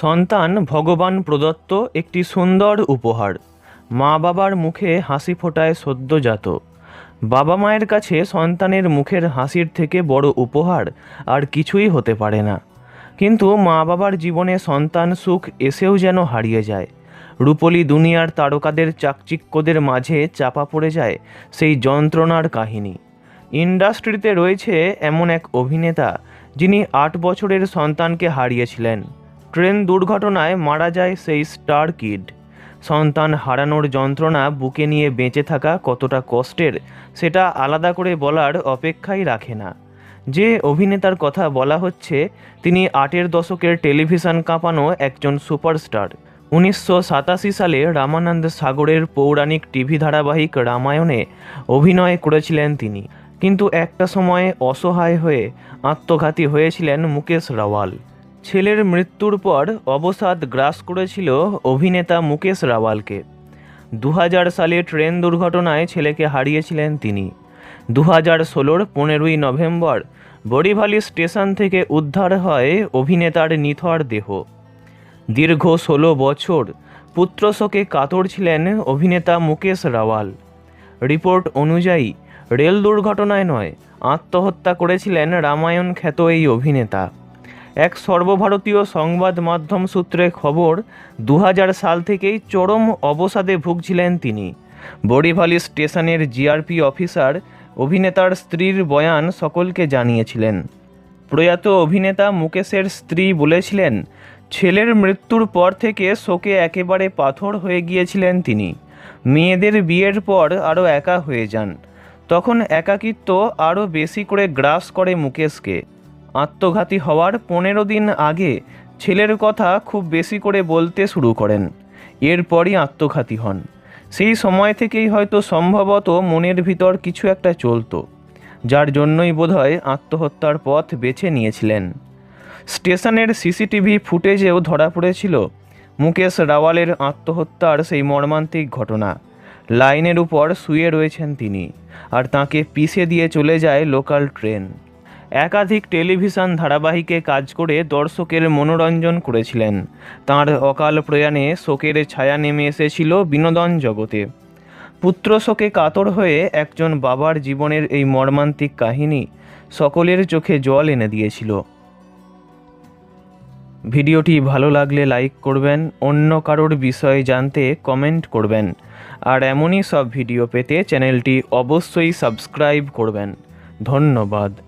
সন্তান ভগবান প্রদত্ত একটি সুন্দর উপহার। মা বাবার মুখে হাসি ফোটায় সদ্যজাত। বাবা মায়ের কাছে সন্তানের মুখের হাসির থেকে বড় উপহার আর কিছুই হতে পারে না। কিন্তু মা বাবার জীবনে সন্তান সুখ এসেও যেন হারিয়ে যায়। রূপলী দুনিয়ার তারকাদের চাকচিক্যদের মাঝে চাপা পড়ে যায় সেই যন্ত্রণার কাহিনী। ইন্ডাস্ট্রিতে রয়েছে এমন এক অভিনেতা যিনি আট বছরের সন্তানকে হারিয়েছিলেন। ট্রেন দুর্ঘটনায় মারা যায় সেই স্টার কিড। সন্তান হারানোর যন্ত্রণা বুকে নিয়ে বেঁচে থাকা কতটা কষ্টের, সেটা আলাদা করে বলার অপেক্ষাই রাখে না। যে অভিনেতার কথা বলা হচ্ছে, তিনি আটের দশকের টেলিভিশন কাঁপানো একজন সুপারস্টার। উনিশশো সাতাশি সালে রামানন্দ সাগরের পৌরাণিক টিভি ধারাবাহিক রামায়ণে অভিনয় করেছিলেন তিনি। কিন্তু একটা সময়ে অসহায় হয়ে আত্মঘাতী হয়েছিলেন মুকেশ রাওয়াল। ছেলের মৃত্যুর পর অবসাদ গ্রাস করেছিল অভিনেতা মুকেশ রাওয়ালকে। দু হাজার সালে ট্রেন দুর্ঘটনায় ছেলেকে হারিয়েছিলেন তিনি। দু হাজার ষোলোর পনেরোই নভেম্বর বড়িভালি স্টেশন থেকে উদ্ধার হয় অভিনেতার নিথর দেহ। দীর্ঘ ষোলো বছর পুত্রশোকে কাতর ছিলেন অভিনেতা মুকেশ রাওয়াল। রিপোর্ট অনুযায়ী রেল দুর্ঘটনায় নয়, আত্মহত্যা করেছিলেন রামায়ণ খ্যাত এই অভিনেতা। এক সর্বভারতীয় সংবাদ মাধ্যম সূত্রে খবর দু হাজার সাল থেকেই চরম অবসাদে ভুগছিলেন তিনি। বড়িভালি স্টেশনের জিআরপি অফিসার, অভিনেতার স্ত্রীর বয়ান সকলকে জানিয়েছিলেন। প্রয়াত অভিনেতা মুকেশের স্ত্রী বলেছিলেন, ছেলের মৃত্যুর পর থেকে শোকে একেবারে পাথর হয়ে গিয়েছিলেন তিনি। মেয়েদের বিয়ের পর আরও একা হয়ে যান। তখন একাকিত্ব আরও বেশি করে গ্রাস করে মুকেশকে। আত্মঘাতী হওয়ার পনেরো দিন আগে ছেলের কথা খুব বেশি করে বলতে শুরু করেন। এরপরই আত্মঘাতী হন। সেই সময় থেকেই হয়তো সম্ভবত মনের ভিতর কিছু একটা চলতো, যার জন্যই বোধহয় আত্মহত্যার পথ বেছে নিয়েছিলেন। স্টেশনের সিসিটিভি ফুটেজেও ধরা পড়েছিল মুকেশ রাওয়ালের আত্মহত্যার সেই মর্মান্তিক ঘটনা। লাইনের উপর শুয়ে রয়েছেন তিনি, আর তাকে পিষে দিয়ে চলে যায় লোকাল ট্রেন। একাধিক টেলিভিশন ধারাবাহিকে কাজ করে দর্শকের মনোরঞ্জন করেছিলেন। তার অকাল প্রয়াণে শোকের ছায়া নেমে এসেছিল বিনোদন জগতে। পুত্র শোকে কাতর হয়ে একজন বাবার জীবনের এই মর্মান্তিক কাহিনী সকলের চোখে জল এনে দিয়েছিল। ভিডিওটি ভালো লাগলে লাইক করবেন, অন্য কারোর বিষয়ে জানতে কমেন্ট করবেন, আর এমনই সব ভিডিও পেতে চ্যানেলটি অবশ্যই সাবস্ক্রাইব করবেন। ধন্যবাদ।